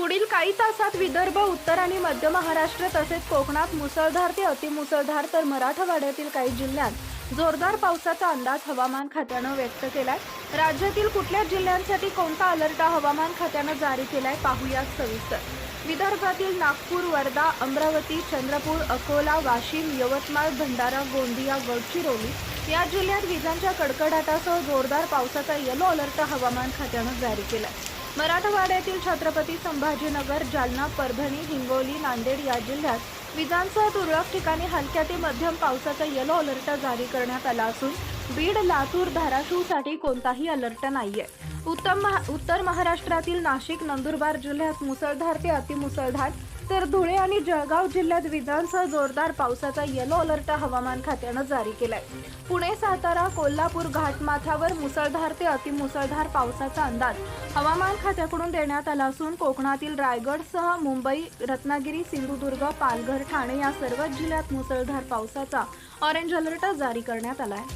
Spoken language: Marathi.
पुढील काही तासात विदर्भ उत्तर आणि मध्य महाराष्ट्र तसेच कोकणात मुसळधार ते अतिमुसळधार तर मराठवाड्यातील काही जिल्ह्यात जोरदार पावसाचा अंदाज हवामान खात्यानं व्यक्त केलाय. राज्यातील कुठल्या जिल्ह्यांसाठी कोणता अलर्ट हवामान खात्यानं जारी केलाय पाहूया सविस्तर. विदर्भातील नागपूर वर्धा अमरावती चंद्रपूर अकोला वाशिम यवतमाळ भंडारा गोंदिया गडचिरोली या जिल्ह्यात विजांच्या कडकडाटासह जोरदार पावसाचा येलो अलर्ट हवामान खात्यानं जारी केलाय. मराठवाड्यातील छत्रपती संभाजीनगर जालना परभणी हिंगोली नांदेड या जिल्ह्यात विजांसह तुरळक ठिकाणी हलक्या ते मध्यम पावसाचा येलो अलर्ट जारी करण्यात आला असून बीड लातूर धाराशिवसाठी कोणताही अलर्ट नाहीये. उत्तम महा- उत्तर महाराष्ट्रातील नाशिक नंदुरबार जिल्ह्यात मुसळधार ते अतिमुसळधार तर धुळे आणि जळगाव जिल्ह्यात विजांसह जोरदार पावसाचा येलो अलर्ट हवामान खात्यानं जारी केलाय. पुणे सातारा कोल्हापूर घाटमाथ्यावर मुसळधार ते अतिमुसळधार पावसाचा अंदाज. हवामान खात्याकडून देण्यात आला असून कोकणातील रायगडसह मुंबई रत्नागिरी सिंधुदुर्ग पालघर ठाणे या सर्वच जिल्ह्यात मुसळधार पावसाचा ऑरेंज अलर्ट जारी करण्यात आला आहे